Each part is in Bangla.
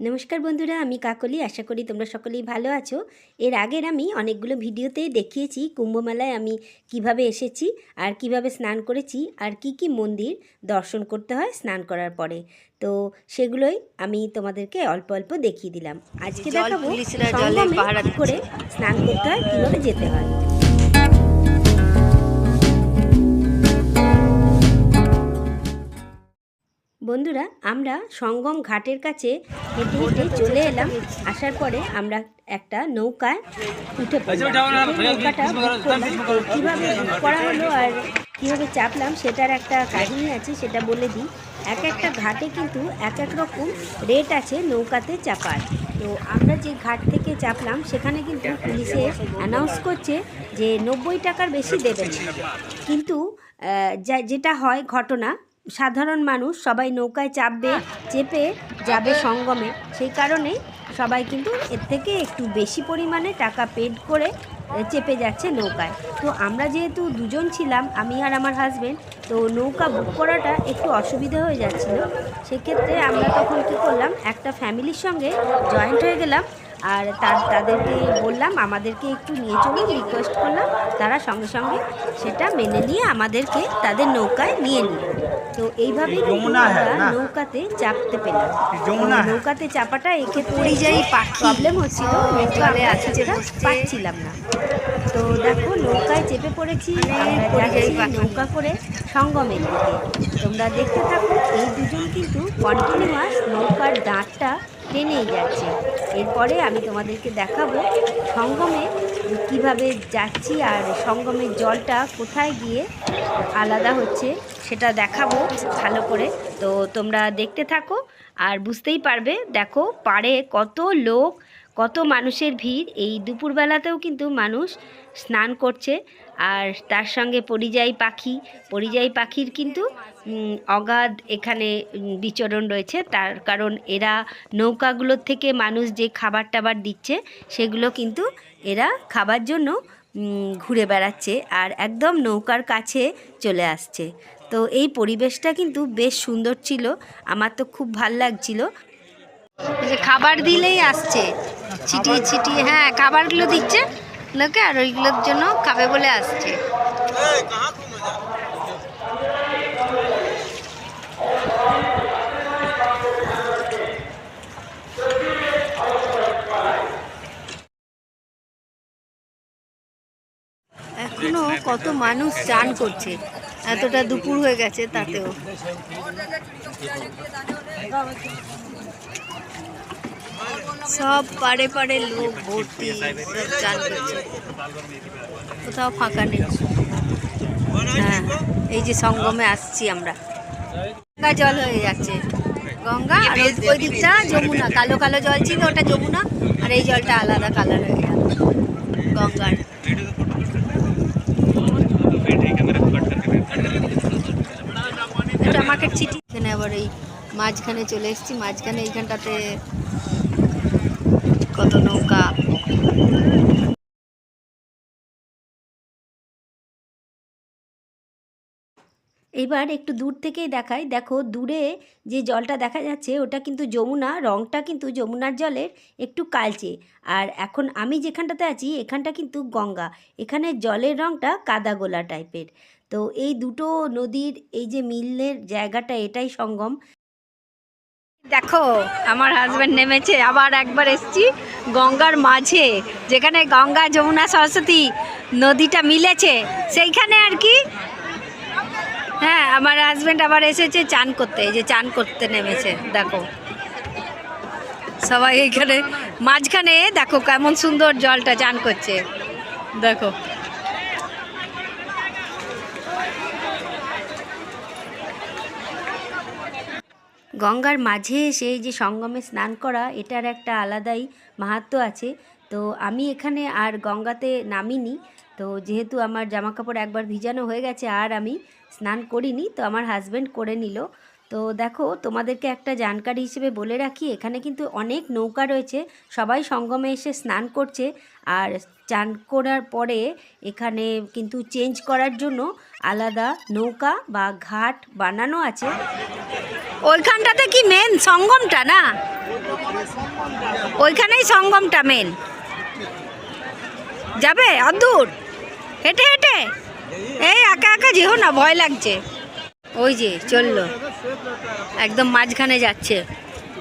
নমস্কার বন্ধুরা আমি কাকলি। আশা করি তোমরা সকলেই ভালো আছো। এর আগের আমি অনেকগুলো ভিডিওতে দেখিয়েছি কুম্ভমেলায় আমি কীভাবে এসেছি আর কীভাবে স্নান করেছি আর কি কি মন্দির দর্শন করতে হয় স্নান করার পরে। তো সেগুলোই আমি তোমাদেরকে অল্প অল্প দেখিয়ে দিলাম। আজকে দেখাবো করে স্নান করতে হয় কীভাবে যেতে হয়। বন্ধুরা আমরা সঙ্গম ঘাটের কাছে হেঁটে হেঁটে চলে এলাম। আসার পরে আমরা একটা নৌকায় উঠে পড়লাম। নৌকাটা কীভাবে করা হলো আর কীভাবে চাপলাম সেটার একটা কাহিনী আছে সেটা বলে দিই। এক একটা ঘাটে কিন্তু এক এক রকম রেট আছে নৌকাতে চাপার। তো আমরা যে ঘাট থেকে চাপলাম সেখানে কিন্তু পুলিশে অ্যানাউন্স করছে যে নব্বই টাকার বেশি দেবেন। না। কিন্তু যা- যেটা হয় ঘটনা সাধারণ মানুষ সবাই নৌকায় চাপবে, চেপে যাবে সঙ্গমে। সেই কারণে সবাই কিন্তু এর থেকে একটু বেশি পরিমাণে টাকা পেড করে চেপে যাচ্ছে নৌকায়। তো আমরা যেহেতু দুজন ছিলাম, আমি আর আমার হাজবেন্ড তো নৌকা বুক করাটা একটু অসুবিধা হয়ে যাচ্ছিল। সেক্ষেত্রে আমরা তখন কী করলাম, একটা ফ্যামিলির সঙ্গে জয়েন্ট হয়ে গেলাম আর তার, তাদেরকে বললাম, আমাদেরকে একটু নিয়ে চলুন রিকোয়েস্ট করলাম। তারা সঙ্গে সঙ্গে সেটা মেনে নিয়ে আমাদেরকে তাদের নৌকায় নিয়ে নিল। তো এইভাবেই হ্যাঁ, আমরা নৌকাতে চাপতে পেলাম। যমুনা হ্যাঁ। নৌকাতে চাপাটা একে পরিযায়ী পাখি। প্রবলেম হচ্ছিল নৌকাতে আছে যেটা পাচ্ছিলাম না। তো দেখো নৌকায় চেপে পড়েছি পরিযায়ী নৌকা করে সঙ্গমের দিকে। তোমরা দেখতে থাকো এই দুজন কিন্তু কন্টিনিউয়াস নৌকার দাঁতটা টেনেই যাচ্ছে এরপরে আমি তোমাদেরকে দেখাবো সঙ্গমে কীভাবে যাচ্ছি আর সঙ্গমের জলটা কোথায় গিয়ে আলাদা হচ্ছে, সেটা দেখাবো ভালো করে। তো তোমরা দেখতে থাকো আর বুঝতেই পারবে, দেখো পাড়ে কত লোক, কত মানুষের ভিড়। এই দুপুরবেলাতেও কিন্তু মানুষ স্নান করছে। আর তার সঙ্গে পরিযায়ী পাখি, পরিযায়ী পাখির কিন্তু অগাধ এখানে বিচরণ রয়েছে। তার কারণ এরা নৌকাগুলোর থেকে মানুষ যে খাবার টাবার দিচ্ছে, সেগুলো কিন্তু এরা খাবার জন্য ঘুরে বেড়াচ্ছে আর একদম নৌকার কাছে চলে আসছে। তো এই পরিবেশটা কিন্তু বেশ সুন্দর ছিল। আমার তো খুব ভালো লাগছিল। খাবার দিলেই আসছে। ছিটিয়ে ছিটিয়ে হ্যাঁ খাবারগুলো দিচ্ছে। লোকে আর ওইগুলোর জন্য খাবে বলে আসছে। এখনও কত মানুষ চান করছে। এতটা দুপুর হয়ে গেছে তাতেও। সব পারে পারে লোক, ভর্তি করছে। কোথাও ফাঁকা নেই। হ্যাঁ এই যে সঙ্গমে আসছি আমরা। গঙ্গা জল হয়ে যাচ্ছে। গঙ্গা আর ওই দিকটা যমুনা, কালো কালো জল ছিল, ওটা যমুনা, আর এই জলটা আলাদা কালার হয়ে গেল। গঙ্গার। এটা মার্কেট সিটি এখানে আবার এই মাঝখানে চলে এসেছি। মাঝখানে এইখানটাতে কত নৌকা। এবার একটু দূর থেকেই দেখাই। দেখো, দূরে যে জলটা দেখা যাচ্ছে, ওটা কিন্তু যমুনা, রংটা কিন্তু যমুনার জলের একটু কালচে। আর এখন আমি যেখানটাতে আছি, এখানটা কিন্তু গঙ্গা। এখানে জলের রংটা কাদা গোলা টাইপের তো এই দুটো নদীর এই যে মিলের জায়গাটা, এটাই সঙ্গম। দেখো, আমার হাজব্যান্ড নেমেছে, আবার একবার এসছি গঙ্গার মাঝে, যেখানে গঙ্গা, যমুনা, সরস্বতী নদীটা মিলেছে। সেইখানে আর কি? হ্যাঁ আমার হাজব্যান্ড আবার এসেছে চান করতে, এই যে চান করতে নেমেছে, দেখো। সবাই এইখানে, মাঝখানে, দেখো কেমন সুন্দর জলটা চান করছে, দেখো। গঙ্গার মাঝে এসে যে সঙ্গমে স্নান করা, এটার একটা আলাদাই মাহাত্ম্য আছে। তো আমি এখানে আর গঙ্গাতে নামিনি। তো যেহেতু আমার জামা কাপড় একবার ভিজানো হয়ে গেছে, আর আমি স্নান করিনি, তো আমার হাজব্যান্ড করে নিল। তো দেখো, তোমাদেরকে একটা জানকারি হিসেবে বলে রাখি, এখানে কিন্তু অনেক নৌকা রয়েছে, সবাই সঙ্গমে এসে স্নান করছে। আর চান করার পরে এখানে কিন্তু চেঞ্জ করার জন্য আলাদা নৌকা বা ঘাট বানানো আছে। ওইখানটাতে কি মেন সঙ্গমটা না? ওইখানেই সঙ্গমটা মেন যাবে? অদূর হেঁটে হেঁটে। এই একা একা যেও না, ভয় লাগছে। ওই যে চলল। একদম মাঝখানে যাচ্ছে।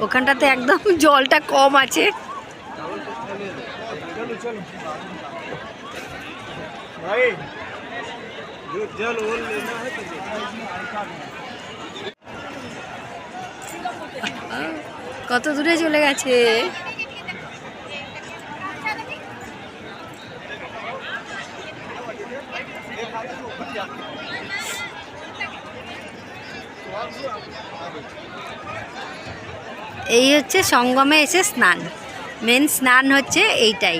ওখানটাতে একদম জলটা কম আছে। কত দূরে চলে গেছে? এই হচ্ছে সঙ্গমে এসে স্নান। মেন স্নান হচ্ছে এইটাই।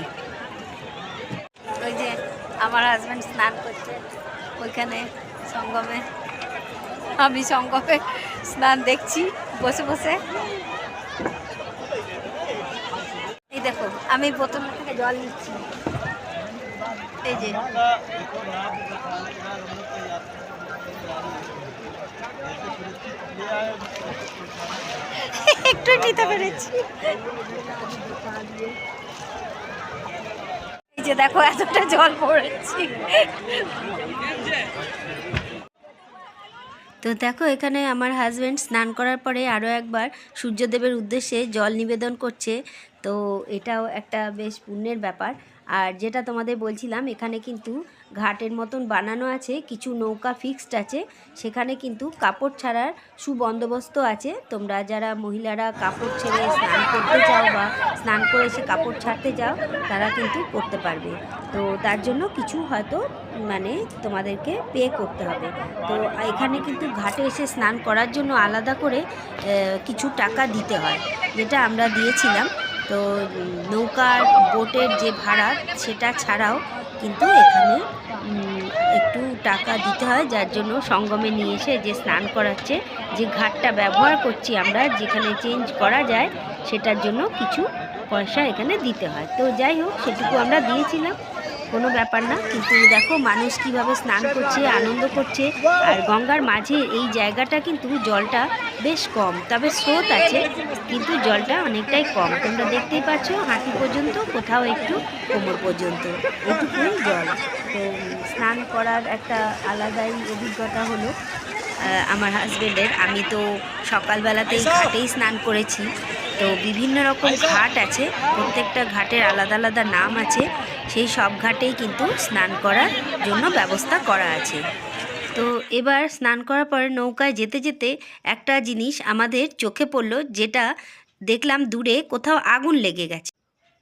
ওই যে আমার হাজব্যান্ড স্নান করছে ওইখানে সঙ্গমে। আমি সঙ্গমে স্নান দেখছি। বসে বসে। এই দেখো, আমি বোতল থেকে জল নিচ্ছি। এই যে। একটু নিতে পেরেছি। এই যে দেখো, এতটা জল পড়েছি। তো দেখো, এখানে আমার হাজব্যান্ড স্নান করার পরে আরও একবার সূর্যদেবের উদ্দেশ্যে জল নিবেদন করছে। তো এটাও একটা বেশ পুণ্যের ব্যাপার। আর যেটা তোমাদের বলছিলাম, এখানে কিন্তু ঘাটের মতন বানানো আছে, কিছু নৌকা ফিক্সড আছে, সেখানে কিন্তু কাপড় ছাড়ার সুবন্দোবস্ত আছে। তোমরা যারা মহিলারা কাপড় ছেড়ে স্নান করতে চাও বা স্নান করে এসে কাপড় ছাড়তে চাও, তারা কিন্তু করতে পারবে। তো তার জন্য কিছু হয়তো মানে তোমাদেরকে পে করতে হবে। তো এখানে কিন্তু ঘাটে এসে স্নান করার জন্য আলাদা করে কিছু টাকা দিতে হয়, যেটা আমরা দিয়েছিলাম। তো নৌকার, বোটের যে ভাড়া, সেটা ছাড়াও কিন্তু এখানে একটু টাকা দিতে হয়, যার জন্য সঙ্গমে নিয়ে এসে যে স্নান করাচ্ছে, যে ঘাটটা ব্যবহার করছি আমরা, যেখানে চেঞ্জ করা যায়, সেটার জন্য কিছু পয়সা এখানে দিতে হয়। তো যাই হোক, সেটুকু আমরা দিয়েছিলাম। কোনো ব্যাপার না। কিন্তু দেখো, মানুষ কীভাবে স্নান করছে, আনন্দ করছে। আর গঙ্গার মাঝে এই জায়গাটা কিন্তু জলটা বেশ কম, তবে স্রোত আছে, কিন্তু জলটা অনেকটাই কম। তোমরা দেখতেই পাচ্ছ হাঁটু পর্যন্ত, কোথাও একটু কোমর পর্যন্ত। এটুকুই জল। তো, স্নান করার একটা আলাদাই অভিজ্ঞতা হলো আমার হাজবেন্ডের। আমি তো সকালবেলাতেই ঘাটেই স্নান করেছি। তো বিভিন্ন রকম ঘাট আছে, প্রত্যেকটা ঘাটের আলাদা আলাদা নাম আছে। সেই সব ঘাটেই কিন্তু স্নান করার জন্য ব্যবস্থা করা আছে। তো এবার স্নান করার পরে নৌকায় যেতে যেতে একটা জিনিস আমাদের চোখে পড়ল, যেটা দেখলাম দূরে কোথাও আগুন লেগে গেছে।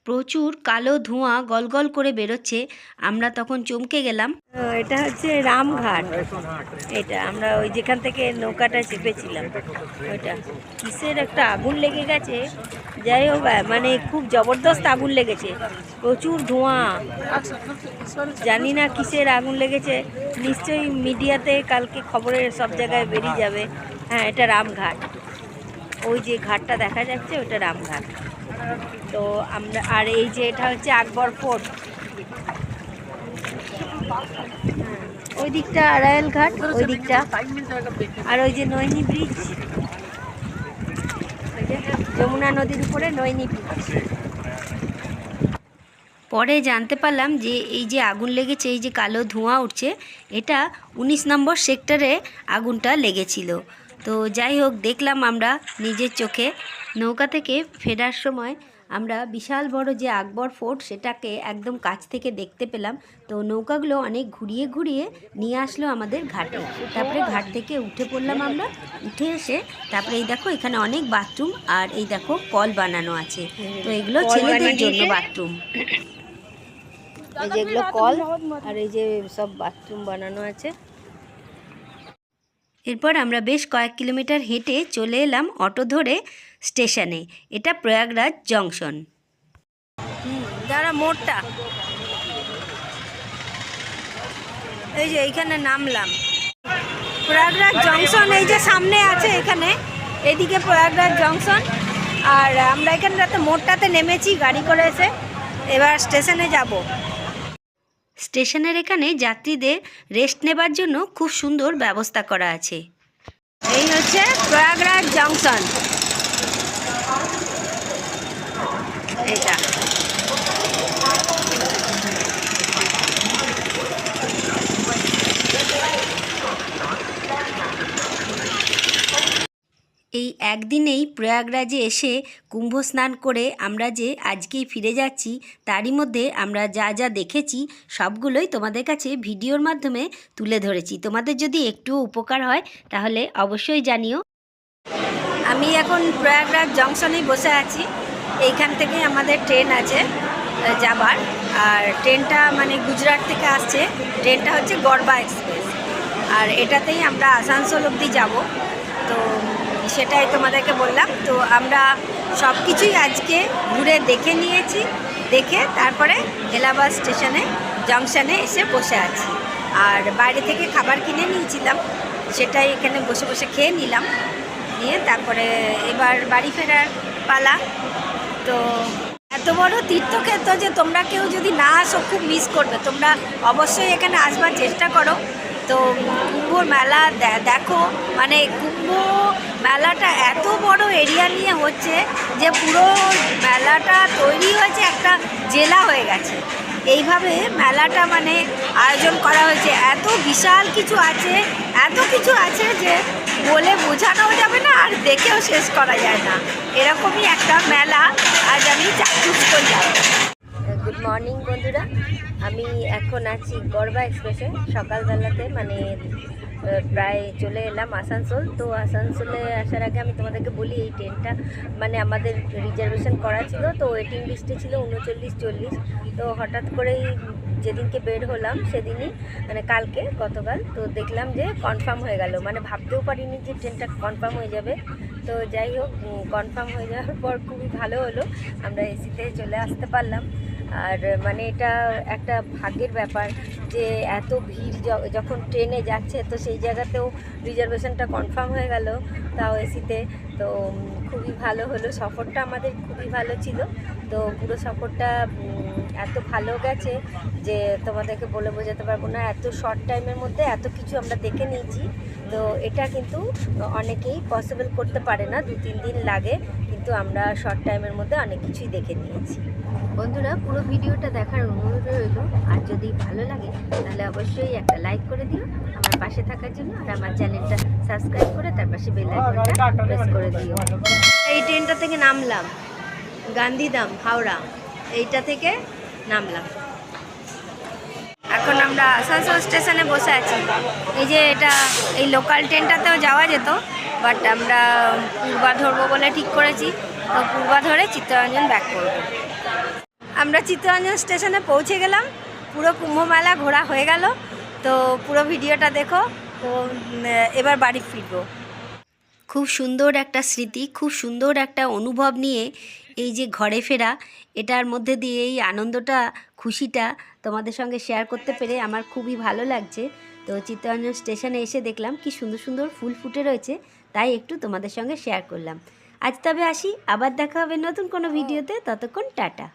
প্রচুর কালো ধোঁয়া গলগল করে বেরোচ্ছে। আমরা তখন চমকে গেলাম। এটা হচ্ছে রামঘাট। এটা আমরা ওই যেখান থেকে নৌকাটা চেপেছিলাম। ওইটা। কিসের একটা আগুন লেগে গেছে? যাই হোক মানে খুব জবরদস্ত আগুন লেগেছে। প্রচুর ধোঁয়া। জানি না কিসের আগুন লেগেছে। নিশ্চয়ই মিডিয়াতে কালকে খবরের সব জায়গায় বেরিয়ে যাবে। হ্যাঁ এটা রামঘাট। ওই যে ঘাটটা দেখা যাচ্ছে ওটা রামঘাট। তো আমরা, আর এই যে এটা হচ্ছে আকবর ফোর্ট। ওই দিকটা আড়াইল ঘাট, ওই দিকটা। আর ওই যে নৈনি ব্রিজ, যমুনা নদীর উপরে নৈনি ব্রিজ। পরে জানতে পারলাম যে এই যে আগুন লেগেছে, এই যে কালো ধোঁয়া উঠছে, এটা উনিশ নম্বর সেক্টরে আগুনটা লেগেছিল। তো যাই হোক দেখলাম আমরা নিজের চোখে। নৌকা থেকে ফেরার সময় আমরা বিশাল বড় যে আকবর ফোর্ট সেটাকে একদম কাছ থেকে দেখতে পেলাম। তো নৌকাগুলো অনেক ঘুরিয়ে ঘুরিয়ে নিয়ে আসলো আমাদের ঘাটে। তারপরে ঘাট থেকে উঠে পড়লাম আমরা। উঠে এসে তারপরে এই দেখো এখানে অনেক বাথরুম আর এই দেখো কল বানানো আছে। তো এগুলো ছেলেদের জন্য বাথরুম। এই যেগুলো কল আর এই যে সব বাথরুম বানানো আছে। এরপর আমরা বেশ কয়েক কিলোমিটার হেঁটে চলে এলাম অটো ধরে স্টেশনে। এটা প্রয়াগরাজ জংশন। মোড়টা। এই যে এইখানে নামলাম। প্রয়াগরাজ জংশন, এই যে সামনে আছে এখানে, এদিকে প্রয়াগরাজ জংশন। আর আমরা এখানটাতে, মোড়টাতে নেমেছি, গাড়ি করে এসে এবার স্টেশনে যাব। স্টেশনের এখানে যাত্রীদের রেস্ট নেবার জন্য খুব সুন্দর ব্যবস্থা করা আছে। এই হচ্ছে প্রয়াগরাজ জংশন এটা এই একদিনেই প্রয়াগরাজে এসে কুম্ভ স্নান করে আমরা যে আজকেই ফিরে যাচ্ছি, তারই মধ্যে আমরা যা যা দেখেছি, সবগুলোই তোমাদের কাছে ভিডিওর মাধ্যমে তুলে ধরেছি। তোমাদের যদি একটুও উপকার হয়, তাহলে অবশ্যই জানিও। আমি এখন প্রয়াগরাজ জংশনেই বসে আছি। এইখান থেকে আমাদের ট্রেন আছে যাবার। আর ট্রেনটা মানে গুজরাট থেকে আসছে। ট্রেনটা হচ্ছে গড়বা এক্সপ্রেস। আর এটাতেই আমরা আসানসোল অবধি যাব। তো সেটাই তোমাদেরকে বললাম। তো আমরা সব কিছুই আজকে ঘুরে দেখে নিয়েছি, দেখে তারপরে এলাহাবাদ স্টেশনে, জংশনে এসে বসে আছি। আর বাইরে থেকে খাবার কিনে নিয়েছিলাম, সেটাই এখানে বসে বসে খেয়ে নিলাম। নিয়ে তারপরে এবার বাড়ি ফেরার পালা। তো এত বড় তীর্থক্ষেত্র যে তোমরা কেউ যদি না আসো, খুব মিস করবে। তোমরা অবশ্যই এখানে আসবার চেষ্টা করো। তো কুম্ভর মেলা দেখো মানে মেলাটা এত বড় এরিয়া নিয়ে হচ্ছে যে পুরো মেলাটা তৈরি হয়েছে একটা জেলা হয়ে গেছে। এইভাবে মেলাটা মানে আয়োজন করা হয়েছে। এত বিশাল কিছু আছে, এত কিছু আছে যে বলে বোঝানো যাবে না আর দেখেও শেষ করা যায় না। এরকমই একটা মেলা আজ আমি চাক্ষুষ করলাম। গুড মর্নিং বন্ধুরা। আমি এখন আছি গড়বা এক্সপ্রেসে সকালবেলাতে মানে প্রায় চলে এলাম আসানসোল। তো আসানসোলে আসার আগে আমি তোমাদেরকে বলি, এই ট্রেনটা মানে আমাদের রিজার্ভেশন করা ছিল, তো ওয়েটিং লিস্টে ছিল উনচল্লিশ, চল্লিশ। তো হঠাৎ করেই যেদিনকে বের হলাম সেদিনই মানে কালকে গতকাল, তো দেখলাম যে কনফার্ম হয়ে গেল। মানে ভাবতেও পারিনি যে ট্রেনটা কনফার্ম হয়ে যাবে। তো যাই হোক কনফার্ম হয়ে যাওয়ার পর খুবই ভালো হলো। আমরা এসিতে চলে আসতে পারলাম। আর মানে এটা একটা ভাগ্যের ব্যাপার যে এত ভিড় যখন ট্রেনে যাচ্ছে, তো সেই জায়গাতেও রিজার্ভেশনটা কনফার্ম হয়ে গেল তাও এসিতে তো খুবই ভালো হলো। সফরটা আমাদের খুবই ভালো ছিল। তো পুরো সফরটা এত ভালো গেছে যে তোমাদেরকে বলে বোঝাতে পারব না। এত শর্ট টাইমের মধ্যে এত কিছু আমরা দেখে নিয়েছি। তো এটা কিন্তু অনেকেই পসিবল করতে পারে না, দু তিন দিন লাগে, কিন্তু আমরা শর্ট টাইমের মধ্যে অনেক কিছুই দেখে নিয়েছি। বন্ধুরা, পুরো ভিডিওটা দেখার অনুরোধ রইল। আর যদি ভালো লাগে, তাহলে অবশ্যই একটা লাইক করে দিও। আমার পাশে থাকার জন্য আর আমার চ্যানেলটা সাবস্ক্রাইব করে তার পাশে বেল আইকনটা প্রেস করে দিও। এই ট্রেনটা থেকে নামলাম। গান্ধীধাম, হাওড়া, এইটা থেকে নামলাম। এখন আমরা আসানসোল স্টেশনে বসে আছি। এই যে এটা, এই লোকাল ট্রেনটাতেও যাওয়া যেত বাট আমরা পূর্বা ধরবো বলে ঠিক করেছি। তো পূর্বা ধরে চিত্তরঞ্জন ব্যাক করব। আমরা চিত্তরঞ্জন স্টেশনে পৌঁছে গেলাম। পুরো কুম্ভ মেলা ঘোরা হয়ে গেল। তো পুরো ভিডিওটা দেখো। তো এবার বাড়ি ফিরবো। খুব সুন্দর একটা স্মৃতি, খুব সুন্দর একটা অনুভব নিয়ে এই যে ঘরে ফেরা এটার মধ্যে দিয়ে এই আনন্দটা খুশিটা তোমাদের সঙ্গে শেয়ার করতে পেরে আমার খুবই ভালো লাগছে। তো চিত্তরঞ্জন স্টেশনে এসে দেখলাম কি সুন্দর সুন্দর ফুল ফুটে রয়েছে তাই একটু তোমাদের সঙ্গে শেয়ার করলাম। আজ তবে আসি আবার দেখা হবে নতুন কোনো ভিডিওতে ততক্ষণ টাটা।